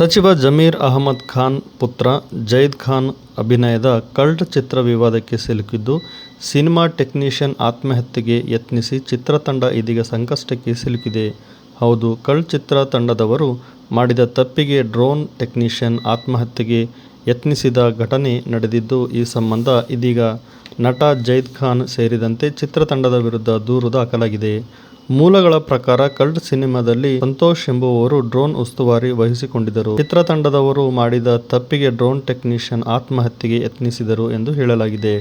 ಸಚಿವ ಜಮೀರ್ ಅಹಮದ್ ಖಾನ್ ಪುತ್ರ ಜೈದ್ ಖಾನ್ ಅಭಿನಯದ ಕಲ್ಟ್ ಚಿತ್ರ ವಿವಾದಕ್ಕೆ ಸಿಲುಕಿದ್ದು, ಸಿನಿಮಾ ಟೆಕ್ನಿಷಿಯನ್ ಆತ್ಮಹತ್ಯೆಗೆ ಯತ್ನಿಸಿ ಚಿತ್ರತಂಡ ಇದೀಗ ಸಂಕಷ್ಟಕ್ಕೆ ಸಿಲುಕಿದೆ. ಹೌದು ಕಲ್ಟ್ ಚಿತ್ರ ತಂಡದವರು ಮಾಡಿದ ತಪ್ಪಿಗೆ ಡ್ರೋನ್ ಟೆಕ್ನಿಷಿಯನ್ ಆತ್ಮಹತ್ಯೆಗೆ ಯತ್ನಿಸಿದ ಘಟನೆ ನಡೆದಿದ್ದು, ಈ ಸಂಬಂಧ ಇದೀಗ ನಟ ಜೈದ್ ಖಾನ್ ಸೇರಿದಂತೆ ಚಿತ್ರತಂಡದ ವಿರುದ್ಧ ದೂರು ದಾಖಲಾಗಿದೆ. ಮೂಲಗಳ ಪ್ರಕಾರ ಕಲ್ಟ್ ಸಿನಿಮಾದಲ್ಲಿ ಸಂತೋಷ್ ಎಂಬುವವರು ಡ್ರೋನ್ ಉಸ್ತುವಾರಿ ವಹಿಸಿಕೊಂಡಿದ್ದರು. ಚಿತ್ರತಂಡದವರು ಮಾಡಿದ ತಪ್ಪಿಗೆ ಡ್ರೋನ್ ಟೆಕ್ನಿಷಿಯನ್ ಆತ್ಮಹತ್ಯೆಗೆ ಯತ್ನಿಸಿದರು ಎಂದು ಹೇಳಲಾಗಿದೆ.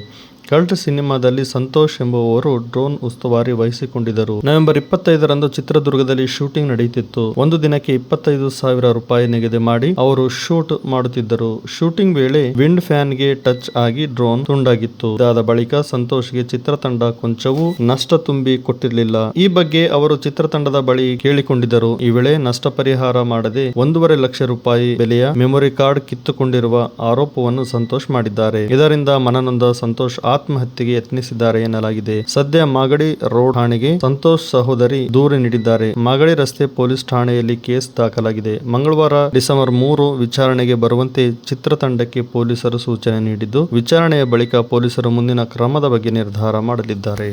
ಕಲ್ಟ್ ಸಿನಿಮಾದಲ್ಲಿ ಸಂತೋಷ್ ಎಂಬುವವರು ಡ್ರೋನ್ ಉಸ್ತುವಾರಿ ವಹಿಸಿಕೊಂಡಿದ್ದರು. ನವೆಂಬರ್ ಇಪ್ಪತ್ತೈದರಂದು ಚಿತ್ರದುರ್ಗದಲ್ಲಿ ಶೂಟಿಂಗ್ ನಡೆಯುತ್ತಿತ್ತು. ಒಂದು ದಿನಕ್ಕೆ ಇಪ್ಪತ್ತೈದು ಸಾವಿರ ರೂಪಾಯಿ ನಿಗದಿ ಮಾಡಿ ಅವರು ಶೂಟ್ ಮಾಡುತ್ತಿದ್ದರು. ಶೂಟಿಂಗ್ ವೇಳೆ ವಿಂಡ್ ಫ್ಯಾನ್ಗೆ ಟಚ್ ಆಗಿ ಡ್ರೋನ್ ತುಂಡಾಗಿತ್ತು. ಇದಾದ ಬಳಿಕ ಸಂತೋಷ್ಗೆ ಚಿತ್ರತಂಡ ಕೊಂಚವೂ ನಷ್ಟ ತುಂಬಿ ಕೊಟ್ಟಿರಲಿಲ್ಲ. ಈ ಬಗ್ಗೆ ಅವರು ಚಿತ್ರತಂಡದ ಬಳಿ ಕೇಳಿಕೊಂಡಿದ್ದರು. ಈ ವೇಳೆ ನಷ್ಟ ಪರಿಹಾರ ಮಾಡದೆ ಒಂದೂವರೆ ಲಕ್ಷ ರೂಪಾಯಿ ಬೆಲೆಯ ಮೆಮೊರಿ ಕಾರ್ಡ್ ಕಿತ್ತುಕೊಂಡಿರುವ ಆರೋಪವನ್ನು ಸಂತೋಷ್ ಮಾಡಿದ್ದಾರೆ. ಇದರಿಂದ ಮನನೊಂದ ಸಂತೋಷ್ ಆತ್ಮಹತ್ಯೆಗೆ ಯತ್ನಿಸಿದ್ದಾರೆ ಎನ್ನಲಾಗಿದೆ. ಸದ್ಯ ಮಾಗಡಿ ರೋಡ್ ಠಾಣೆಗೆ ಸಂತೋಷ್ ಸಹೋದರಿ ದೂರು ನೀಡಿದ್ದಾರೆ. ಮಾಗಡಿ ರಸ್ತೆ ಪೊಲೀಸ್ ಠಾಣೆಯಲ್ಲಿ ಕೇಸ್ ದಾಖಲಾಗಿದೆ. ಮಂಗಳವಾರ ಡಿಸೆಂಬರ್ ಮೂರು ವಿಚಾರಣೆಗೆ ಬರುವಂತೆ ಚಿತ್ರತಂಡಕ್ಕೆ ಪೊಲೀಸರು ಸೂಚನೆ ನೀಡಿದ್ದು ವಿಚಾರಣೆಯ ಬಳಿಕ ಪೊಲೀಸರು ಮುಂದಿನ ಕ್ರಮದ ಬಗ್ಗೆ ನಿರ್ಧಾರ ಮಾಡಲಿದ್ದಾರೆ.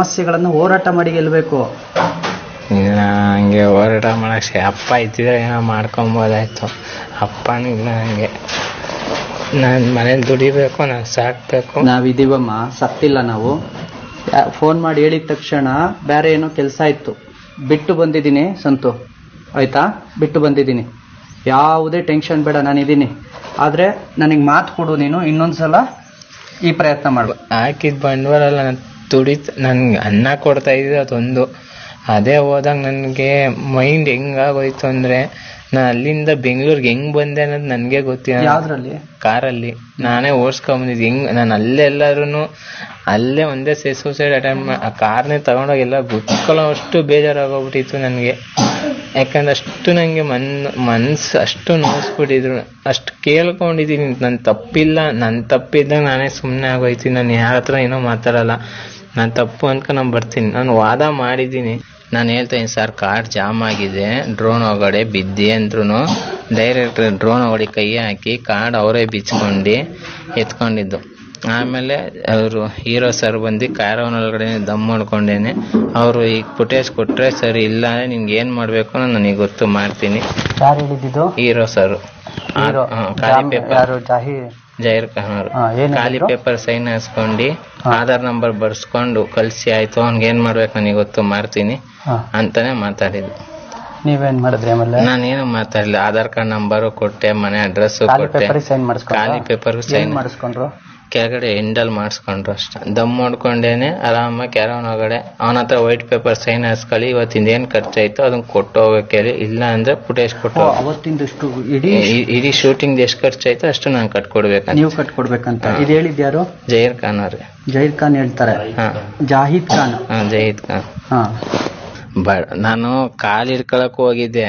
ಸಮಸ್ಯೆಗಳನ್ನು ಹೋರಾಟ ಮಾಡಿ ಗೆಲ್ಲಬೇಕು. ಇಲ್ಲ ಹಂಗೆ ಹೋರಾಟ ಮಾಡಕ್ಕೆ ಅಪ್ಪ ಇದ್ದಿದ್ರೆ ಏನೋ ಮಾಡ್ಕೊಬೋದಾಯ್ತು. ಅಪ್ಪನೂ ಇಲ್ಲ ನನಗೆ ನಾನು ಮನೇಲಿ ದುಡಿಬೇಕು ನಾನು ಸಾಕ್ಬೇಕು. ನಾವಿದೀವಮ್ಮ ಸತ್ತಿಲ್ಲ ನಾವು. ಫೋನ್ ಮಾಡಿ ಹೇಳಿದ ತಕ್ಷಣ ಬೇರೆ ಏನೋ ಕೆಲಸ ಇತ್ತು. ಬಿಟ್ಟು ಬಂದಿದ್ದೀನಿ ಸಂತು. ಆಯ್ತಾ? ಬಿಟ್ಟು ಬಂದಿದ್ದೀನಿ. ಯಾವುದೇ ಟೆನ್ಷನ್ ಬೇಡ ನಾನಿದ್ದೀನಿ ಆದರೆ ನನಗೆ ಮಾತು ಕೊಡು ನೀನು ಇನ್ನೊಂದ್ಸಲ ಈ ಪ್ರಯತ್ನ ಮಾಡು. ಹಾಕಿದ ಬಂಡವಾಳ ನಾನು ದುಡಿತ ನನ್ಗೆ ಅನ್ನ ಕೊಡ್ತಾ ಇದ್ದೀವಿ ಅದೊಂದು. ಅದೇ ಹೋದಾಗ ನನಗೆ ಮೈಂಡ್ ಹೆಂಗಾಗೋಯ್ತು ಅಂದರೆ ನಾನು ಅಲ್ಲಿಂದ ಬೆಂಗಳೂರಿಗೆ ಹೆಂಗ್ ಬಂದೆ ಅನ್ನೋದು ನನಗೆ ಗೊತ್ತಿಲ್ಲ. ಯಾವ್ದ್ರಲ್ಲಿ? ಕಾರಲ್ಲಿ. ನಾನೇ ಓಡಿಸ್ಕೊಂಬಂದಿದ್ದು ಹೆಂಗ್ ನಾನು ಅಲ್ಲೇ ಎಲ್ಲರೂ ಅಲ್ಲೇ ಒಂದೇ ಸೇ ಸೂಸೈಡ್ ಅಟೆಂಪ್ಟ್ ಆ ಕಾರ್ನೇ ತಗೊಂಡೋಗಿ ಎಲ್ಲ ಗುತ್ಕೊಳ್ಳೋ ಅಷ್ಟು ಬೇಜಾರಾಗೋಗ್ಬಿಟ್ಟಿತ್ತು ನನಗೆ. ಯಾಕಂದ್ರೆ ಅಷ್ಟು ನನಗೆ ಮನ್ ಮನ್ಸು ಅಷ್ಟು ನೋಯಿಸ್ಬಿಟ್ಟಿದ್ರು ಅಷ್ಟು ಕೇಳ್ಕೊಂಡಿದ್ದೀನಿ. ನನ್ನ ತಪ್ಪಿಲ್ಲ. ನನ್ನ ತಪ್ಪಿದ್ದಾಗ ನಾನೇ ಸುಮ್ಮನೆ ಆಗೋಯ್ತೀನಿ. ನಾನು ಯಾರ ಹತ್ರ ಏನೋ ಮಾತಾಡಲ್ಲ. ನಾನು ತಪ್ಪು ಅನ್ಕೊಂಡು ನಾನು ಬರ್ತೀನಿ. ನಾನು ವಾದ ಮಾಡಿದ್ದೀನಿ. ನಾನು ಹೇಳ್ತೀನಿ ಸರ್ ಕಾರ್ ಜಾಮ್ ಆಗಿದೆ ಡ್ರೋನ್ ಒಳಗಡೆ ಬಿದ್ದಿ ಅಂದ್ರೂ ಡೈರೆಕ್ಟ್ ಡ್ರೋನ್ ಒಳಗಡೆ ಕೈ ಹಾಕಿ ಕಾರ್ಡ್ ಅವರೇ ಬಿಚ್ಕೊಂಡು ಎತ್ಕೊಂಡಿದ್ದು. ಆಮೇಲೆ ಅವರು ಹೀರೋ ಸರ್ ಬಂದು ಕ್ಯಾರವನ್ ಒಳಗಡೆ ದಮ್ ಮಾಡ್ಕೊಂಡೇನೆ. ಅವರು ಈಗ ಫುಟೇಜ್ ಕೊಟ್ಟರೆ ಸರ್ ಇಲ್ಲ ಅಂದರೆ ನಿಮ್ಗೆ ಏನು ಮಾಡಬೇಕು ನನಗೆ ಗೊತ್ತು ಮಾಡ್ತೀನಿ. ಯಾರು ಹೇಳಿದ್ದು ಹೀರೋ ಸರ್ ಹೀರೋ ಖಾಲಿ ಪೇಪರ್ ಯಾರು? ಜಾಹಿ ಜೈರ್ ಖಾನ್ ಅವರು ಖಾಲಿ? ಪೇಪರ್ ಸೈನ್ ಹಾಸ್ಕೊಂಡು ಆಧಾರ್ ನಂಬರ್ ಬರ್ಸ್ಕೊಂಡು ಕಳ್ಸಿ ಆಯ್ತು ಅವ್ನಿಗೆ ಏನ್ ಮಾಡ್ಬೇಕು ನನಗೆ ಗೊತ್ತು ಮಾಡ್ತೀನಿ ಅಂತಾನೆ ಮಾತಾಡಿದ್ದು. ನೀವೇನ್ ಮಾಡಿದ್ರಿ ಆಮೇಲೆ? ನಾನೇನು ಮಾತಾಡಲಿಲ್ಲ. ಆಧಾರ್ ಕಾರ್ಡ್ ನಂಬರ್ ಕೊಟ್ಟೆ ಮನೆ ಅಡ್ರೆಸ್ ಖಾಲಿ ಕೊಟ್ಟೆ. ಸೈನ್ ಖಾಲಿ ಪೇಪರ್ ಏನ್ ಸೈನ್ ಮಾಡಿಸ್ಕೊಂಡ್ರು? ಕೆಳಗಡೆ ಎಂಡಲ್ ಮಾಡಿಸ್ಕೊಂಡ್ರು ಅಷ್ಟೇ. ದಮ್ ಮಾಡ್ಕೊಂಡೇನೆ ಆರಾಮಾಗಿ ಕ್ಯಾರವನ್ ಒಳಗಡೆ. ಅವನ ಹತ್ರ ವೈಟ್ ಪೇಪರ್ ಸೈನ್ ಹಾಸ್ಕೊಳ್ಳಿ ಇವತ್ತಿಂದ ಏನು ಖರ್ಚಾಯ್ತು ಅದನ್ನ ಕೊಟ್ಟು ಹೋಗಕ್ಕೆ ಇಲ್ಲ ಅಂದ್ರೆ ಫುಟೇಜ್ ಕೊಟ್ಟು. ಅವತ್ತಿಂದಷ್ಟು ಇಡೀ ಇಡೀ ಶೂಟಿಂಗ್ ಎಷ್ಟು ಖರ್ಚಾಯ್ತು ಅಷ್ಟು ನಾನು ಕಟ್ಕೊಡ್ಬೇಕಂತ. ನೀವು ಕಟ್ಕೊಡ್ಬೇಕಂತ. ಇದು ಹೇಳಿದ್ಯಾರು ಜಹೀರ್ ಖಾನ್ ಅವ್ರೆ ಜಹೀರ್ ಖಾನ್ ಹೇಳ್ತಾರೆ. ಹಾ. ಜಾಹಿದ್ ಖಾನ್. ಹಾ ಜಹೀದ್ ಖಾನ್. ಹಾ. ಬ ನಾನು ಕಾಲು ಹಿಡ್ಕೊಳಕ್ ಹೋಗಿದ್ದೆ.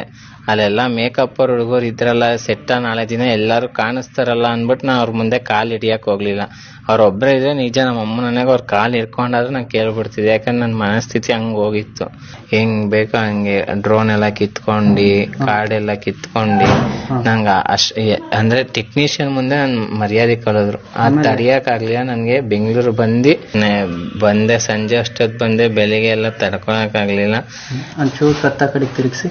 ಅಲ್ಲೆಲ್ಲ ಮೇಕಪ್ ಅವ್ರ ಹುಡುಗರು ಇದ್ರಲ್ಲ ಸೆಟ್ಟ ನಾಳೆ ದಿನ ಎಲ್ಲರೂ ಕಾಣಿಸ್ತಾರಲ್ಲ ಅಂದ್ಬಿಟ್ಟು ನಾ ಅವ್ರ ಮುಂದೆ ಕಾಲ್ ಹಿಡಿಯಕ್ ಹೋಗ್ಲಿಲ್ಲ. ಅವ್ರ ಒಬ್ಬರೇ ಇದ್ರೆ ನಿಜ ನಮ್ಮ ಅಮ್ಮ ನನಗೆ ಅವ್ರ ಕಾಲ್ ಹಿಡ್ಕೊಂಡಾದ್ರೆ ನಾನು ಕೇಳ್ಬಿಡ್ತಿದ್ದೆ. ಯಾಕಂದ್ರೆ ನನ್ನ ಮನಸ್ಥಿತಿ ಹಂಗೆ ಹೋಗಿತ್ತು. ಹೆಂಗ್ ಬೇಕೋ ಹಂಗೆ ಡ್ರೋನ್ ಎಲ್ಲ ಕಿತ್ಕೊಂಡು ಕಾರ್ಡ್ ಎಲ್ಲ ಕಿತ್ಕೊಂಡು. ನಂಗೆ ಅಶ್ ಅಂದ್ರೆ ಟೆಕ್ನಿಷಿಯನ್ ಮುಂದೆ ನಾನು ಮರ್ಯಾದೆ ಕಳೆದ್ರು. ಅದು ತಡಿಯಕ್ಕಾಗ್ಲಿಲ್ಲ ನನಗೆ. ಬೆಂಗಳೂರು ಬಂದು ಬಂದೆ ಸಂಜೆ ಅಷ್ಟೊತ್ತು ಬಂದೆ ಬೆಳಿಗ್ಗೆ ಎಲ್ಲ ತಡ್ಕೊಳಕ್ಕಾಗ್ಲಿಲ್ಲ ಒಂಚೂರು ಕತ್ತ ಕಡೆ ತಿರುಗಿಸಿ.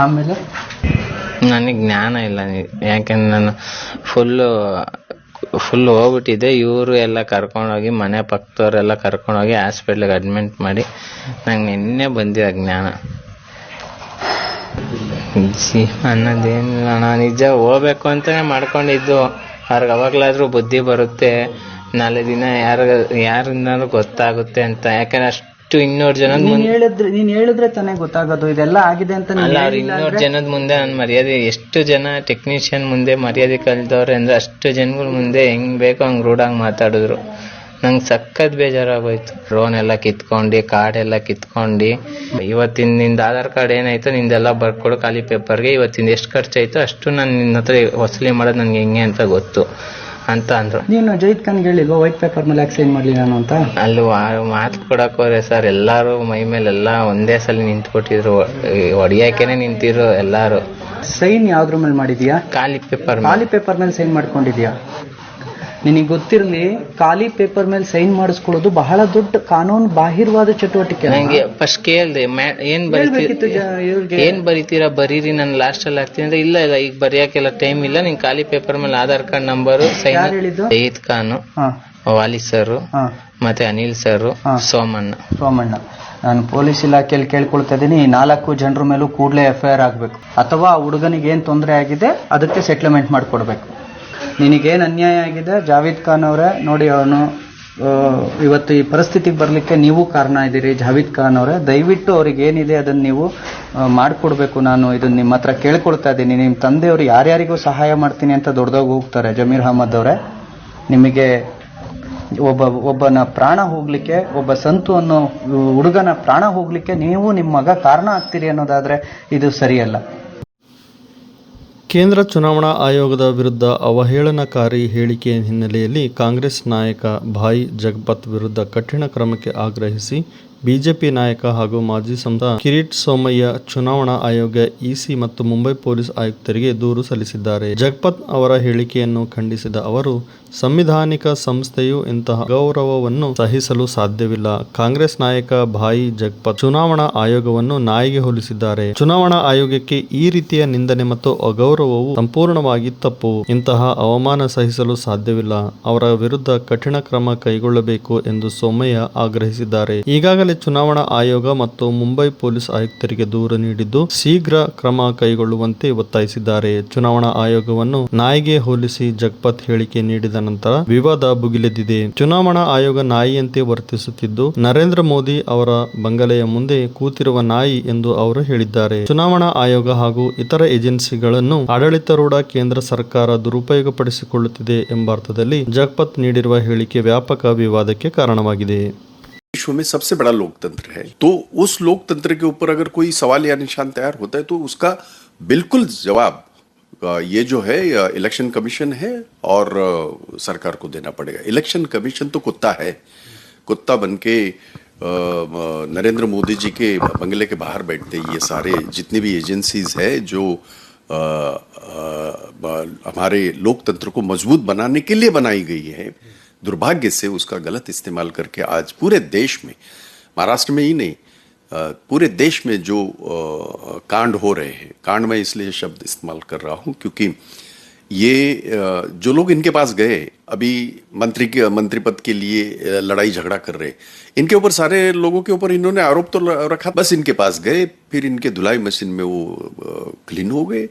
ಆಮೇಲೆ? ನನಗೆ ಜ್ಞಾನ ಇಲ್ಲ. ಯಾಕೆಂದ್ರೆ ನಾನು ಫುಲ್ಲು ಫುಲ್ ಹೋಗ್ಬಿಟ್ಟಿದ್ದೆ. ಇವರು ಎಲ್ಲ ಕರ್ಕೊಂಡೋಗಿ, ಮನೆ ಪಕ್ಕದವರೆಲ್ಲ ಕರ್ಕೊಂಡೋಗಿ ಹಾಸ್ಪಿಟ್ಲಿಗೆ ಅಡ್ಮಿಟ್ ಮಾಡಿ ನಂಗೆ ನಿನ್ನೆ ಬಂದಿದೆ ಜ್ಞಾನ. ಅನ್ನೋದೇನಿಲ್ಲ ನಾನು ನಿಜ ಹೋಗ್ಬೇಕು ಅಂತಾನೆ ಮಾಡ್ಕೊಂಡಿದ್ದು. ಅವ್ರಿಗೆ ಅವಾಗ್ಲಾದ್ರೂ ಬುದ್ಧಿ ಬರುತ್ತೆ. ನಾಲ್ಕು ದಿನ ಯಾರ ಯಾರಿಂದಾದ್ರೂ ಗೊತ್ತಾಗುತ್ತೆ ಅಂತ. ಯಾಕಂದ್ರೆ ಅಷ್ಟು ಇನ್ನೂರು ಜನದ ನೀನ್ ಹೇಳಿದ್ರೆ ನೀನ್ ಹೇಳಿದ್ರೆ ತಾನೇ ಗೊತ್ತಾಗೋದು. ಇದೆಲ್ಲ ಆಗಿದೆ ಅಂತ ನೀನ್ ಅಲ್ಲ ಅವ್ರು ಹೇಳಿಲ್ಲ ಇನ್ನೂರು ಅಂದ್ರೆ- ಜನದ ಮುಂದೆ ನಾನು ಮರ್ಯಾದೆ ಎಷ್ಟು ಜನ ಟೆಕ್ನಿಷಿಯನ್ ಮುಂದೆ ಮರ್ಯಾದೆ ಕಲ್ತವ್ರೆ ಅಂದ್ರೆ ಅಷ್ಟು ಜನಗಳ ಮುಂದೆ ಹೆಂಗ್ ಬೇಕೋ ಹಂಗ್ ರೂಢಾಗಿ ಮಾತಾಡಿದ್ರು. ನಂಗೆ ಸಖತ್ ಬೇಜಾರಾಗೋಯ್ತು. ಡ್ರೋನ್ ಎಲ್ಲ ಕಿತ್ಕೊಂಡು ಕಾರ್ಡ್ ಎಲ್ಲ ಕಿತ್ಕೊಂಡು. ಇವತ್ತಿನ ನಿಂದ ಆಧಾರ್ ಕಾರ್ಡ್ ಏನಾಯ್ತು ನಿಂದೆಲ್ಲ ಬರ್ಕೊಡು ಖಾಲಿ ಪೇಪರ್ಗೆ ಇವತ್ತಿಂದ ಎಷ್ಟು ಖರ್ಚಾಯ್ತು ಅಷ್ಟು ನಾನು ನಿನ್ನ ಹತ್ರ ವಸೂಲಿ ಮಾಡೋದು ನನಗೆ ಹೆಂಗೆ ಅಂತ ಗೊತ್ತು. ಅಂತ ಅಂದ್ರು. ನೀನು ಜೈದ್ ಖಾನ್ಗೆ ಹೇಳಿಲ್ವಾ ವೈಟ್ ಪೇಪರ್ ಮೇಲೆ ಯಾಕೆ ಸೈನ್ ಮಾಡಲಿ ನಾನು ಅಂತ? ಅಲ್ಲಿ ವಾ- ಮಾತು ಕೊಡಕ್ ಹೋದ್ರೆ ಸರ್ ಎಲ್ಲಾರು ಮೈ ಮೇಲೆಲ್ಲ ಒಂದೇ ಸಲ ನಿಂತ್ಬಿಟ್ಟಿದ್ರು ಹೊಡಿಯಕೇನೆ ನಿಂತಿರು ಎಲ್ಲಾರು. ಸೈನ್ ಯಾವ್ದ್ರ ಮೇಲೆ ಮಾಡಿದ್ಯಾ? ಖಾಲಿ ಪೇಪರ್ ಖಾಲಿ ಪೇಪರ್ ಮೇಲೆ ಸೈನ್ ಮಾಡ್ಕೊಂಡಿದ್ಯಾ? ನಿನಗೆ ಗೊತ್ತಿರಲಿ ಖಾಲಿ ಪೇಪರ್ ಮೇಲೆ ಸೈನ್ ಮಾಡಿಸ್ಕೊಳ್ಳೋದು ಬಹಳ ದೊಡ್ಡ ಕಾನೂನು ಬಾಹಿರವಾದ ಚಟುವಟಿಕೆ? ನಂಗೆ ಫಸ್ಟ್ ಕೇಳ್ದೆ ಏನ್ ಹೇಳ್ಬೇಕಿತ್ತು ಬರೀತೀರ ಜ- ಇವ್ರಿಗೆ. ಏನ್ ಬರೀತೀರಾ? ಬರೀರಿ ನಾನು ಲಾಸ್ಟ್ ಅಲ್ಲಿ ಹಾಕ್ತೀನಿ ಅಂದ್ರೆ ಇಲ್ಲ ಇಲ್ಲ ಈಗ ಬರೆಯಕ್ಕೆಲ್ಲ ಟೈಮ್ ಇಲ್ಲ. ನಿನ್ ಖಾಲಿ ಪೇಪರ್ ಮೇಲೆ ಆಧಾರ್ ಕಾರ್ಡ್ ನಂಬರ್ ಯಾರು ಸೈನ್ ಹೇಳಿದ್ದು? ಸಯೀದ್ ಖಾನ್ ಹಾ. ವಾಲಿ ಸರ್ ಹಾ. ಮತ್ತೆ ಅನಿಲ್ ಸರ್ ಹಾ. ಸೋಮಣ್ಣ. ಸೋಮಣ್ಣ. ನಾನು ಪೊಲೀಸ್ ಇಲಾಖೆಯಲ್ಲಿ ಕೇಳ್ಕೊಳ್ತಾ ಇದ್ದೀನಿ ಈ ನಾಲ್ಕು ಜನರ ಮೇಲೂ ಕೂಡಲೇ ಎಫ್ ಐ ಆರ್ ಆಗಬೇಕು ಅಥವಾ ಆ ಹುಡುಗನಿಗೆ ಏನು ತೊಂದರೆ ಆಗಿದೆ ಅದಕ್ಕೆ ಸೆಟ್ಲ್ಮೆಂಟ್ ಮಾಡಿಕೊಡ್ಬೇಕು. ನಿನಗೇನು ಅನ್ಯಾಯ ಆಗಿದೆ? ಜಾವೇದ್ ಖಾನ್ ಅವರೇ, ನೋಡಿ ಅವನು ಇವತ್ತು ಈ ಪರಿಸ್ಥಿತಿಗೆ ಬರಲಿಕ್ಕೆ ನೀವು ಕಾರಣ ಇದ್ದೀರಿ, ಜಾವೀದ್ ಖಾನ್ ಅವರೇ. ದಯವಿಟ್ಟು ಅವ್ರಿಗೆ ಏನಿದೆ ಅದನ್ನು ನೀವು ಮಾಡಿಕೊಡ್ಬೇಕು. ನಾನು ಇದನ್ನು ನಿಮ್ಮ ಹತ್ರ ಕೇಳ್ಕೊಳ್ತಾ ಇದ್ದೀನಿ. ನಿಮ್ಮ ತಂದೆಯವರು ಯಾರ್ಯಾರಿಗೂ ಸಹಾಯ ಮಾಡ್ತೀನಿ ಅಂತ ದೊಡ್ಡದಾಗಿ ಹೋಗ್ತಾರೆ. ಜಮೀರ್ ಅಹಮದ್ ಅವರೇ. ನಿಮಗೆ ಒಬ್ಬ, ಒಬ್ಬನ ಪ್ರಾಣ ಹೋಗ್ಲಿಕ್ಕೆ, ಒಬ್ಬ ಸಂತು ಅನ್ನೋ ಹುಡುಗನ ಪ್ರಾಣ ಹೋಗ್ಲಿಕ್ಕೆ ನೀವು ನಿಮ್ಮ ಮಗ ಕಾರಣ ಆಗ್ತೀರಿ ಅನ್ನೋದಾದ್ರೆ ಇದು ಸರಿಯಲ್ಲ. ಕೇಂದ್ರ ಚುನಾವಣಾ ಆಯೋಗದ ವಿರುದ್ಧ ಅವಹೇಳನಕಾರಿ ಹೇಳಿಕೆ ಹಿನ್ನೆಲೆಯಲ್ಲಿ ಕಾಂಗ್ರೆಸ್ ನಾಯಕ ಭಾಯಿ ಜಗಪತ್ ವಿರುದ್ಧ ಕಠಿಣ ಕ್ರಮಕ್ಕೆ ಆಗ್ರಹಿಸಿ ಬಿಜೆಪಿ ನಾಯಕ ಹಾಗೂ ಮಾಜಿ ಸಂಸದ ಕಿರೀಟ್ ಸೋಮಯ್ಯ ಚುನಾವಣಾ ಆಯೋಗ ಇಸಿ ಮತ್ತು ಮುಂಬೈ ಪೊಲೀಸ್ ಆಯುಕ್ತರಿಗೆ ದೂರು ಸಲ್ಲಿಸಿದ್ದಾರೆ. ಜಗಪತ್ ಅವರ ಹೇಳಿಕೆಯನ್ನು ಖಂಡಿಸಿದ ಅವರು ಸಂವಿಧಾನಿಕ ಸಂಸ್ಥೆಯು ಇಂತಹ ಗೌರವವನ್ನು ಸಹಿಸಲು ಸಾಧ್ಯವಿಲ್ಲ. ಕಾಂಗ್ರೆಸ್ ನಾಯಕ ಭಾಯಿ ಜಗಪತ್ ಚುನಾವಣಾ ಆಯೋಗವನ್ನು ನಾಯಿಗೆ ಹೋಲಿಸಿದ್ದಾರೆ. ಚುನಾವಣಾ ಆಯೋಗಕ್ಕೆ ಈ ರೀತಿಯ ನಿಂದನೆ ಮತ್ತು ಅಗೌರವವು ಸಂಪೂರ್ಣವಾಗಿ ತಪ್ಪು. ಇಂತಹ ಅವಮಾನ ಸಹಿಸಲು ಸಾಧ್ಯವಿಲ್ಲ. ಅವರ ವಿರುದ್ಧ ಕಠಿಣ ಕ್ರಮ ಕೈಗೊಳ್ಳಬೇಕು ಎಂದು ಸೋಮಯ್ಯ ಆಗ್ರಹಿಸಿದ್ದಾರೆ. ಈಗಾಗಲೇ ಚುನಾವಣಾ ಆಯೋಗ ಮತ್ತು ಮುಂಬೈ ಪೊಲೀಸ್ ಆಯುಕ್ತರಿಗೆ ದೂರು ನೀಡಿದ್ದು ಶೀಘ್ರ ಕ್ರಮ ಕೈಗೊಳ್ಳುವಂತೆ ಒತ್ತಾಯಿಸಿದ್ದಾರೆ. ಚುನಾವಣಾ ಆಯೋಗವನ್ನು ನಾಯಿಗೆ ಹೋಲಿಸಿ ಜಗಪತ್ ಹೇಳಿಕೆ ನೀಡಿದ ನಂತರ ವಿವಾದ ಭುಗಿಲೆದ್ದಿದೆ ಚುನಾವಣಾ ಆಯೋಗ ನಾಯಿಯಂತೆ ವರ್ತಿಸುತ್ತಿದ್ದು ನರೇಂದ್ರ ಮೋದಿ ಅವರ ಬಂಗಲೆಯ ಮುಂದೆ ಕೂತಿರುವ ನಾಯಿ ಎಂದು ಅವರು ಹೇಳಿದ್ದಾರೆ ಚುನಾವಣಾ ಆಯೋಗ ಹಾಗೂ ಇತರ ಏಜೆನ್ಸಿಗಳನ್ನು ಆಡಳಿತಾರೂಢ ಕೇಂದ್ರ ಸರ್ಕಾರ ದುರುಪಯೋಗಪಡಿಸಿಕೊಳ್ಳುತ್ತಿದೆ ಎಂಬ ಅರ್ಥದಲ್ಲಿ ಜಗಪತ್ ನೀಡಿರುವ ಹೇಳಿಕೆ ವ್ಯಾಪಕ ವಿವಾದಕ್ಕೆ ಕಾರಣವಾಗಿದೆ विश्व में सबसे बड़ा लोकतंत्र है तो उस लोकतंत्र के ऊपर अगर कोई सवाल या निशान तैयार होता है तो उसका बिल्कुल जवाब अ, ये जो है इलेक्शन कमीशन है, और सरकार को देना पड़ेगा। इलेक्शन कमीशन तो कुत्ता है। कुत्ता बन के नरेंद्र मोदी जी के बंगले के बाहर बैठते ये सारे जितनी भी एजेंसीज है जो हमारे लोकतंत्र को मज़बूत बनाने के लिए बनाई गई है। दुर्भाग्य से उसका गलत इस्तेमाल करके आज पूरे देश में, महाराष्ट्र में ही नहीं पूरे देश में जो कांड हो रहे हैं, कांड में इसलिए शब्द इस्तेमाल कर रहा हूँ क्योंकि ये जो लोग इनके पास गए, अभी मंत्री के मंत्री पद के लिए लड़ाई झगड़ा कर रहे, इनके ऊपर सारे लोगों के ऊपर इन्होंने आरोप तो रखा, बस इनके पास गए, फिर इनके धुलाई मशीन में वो क्लीन हो गए।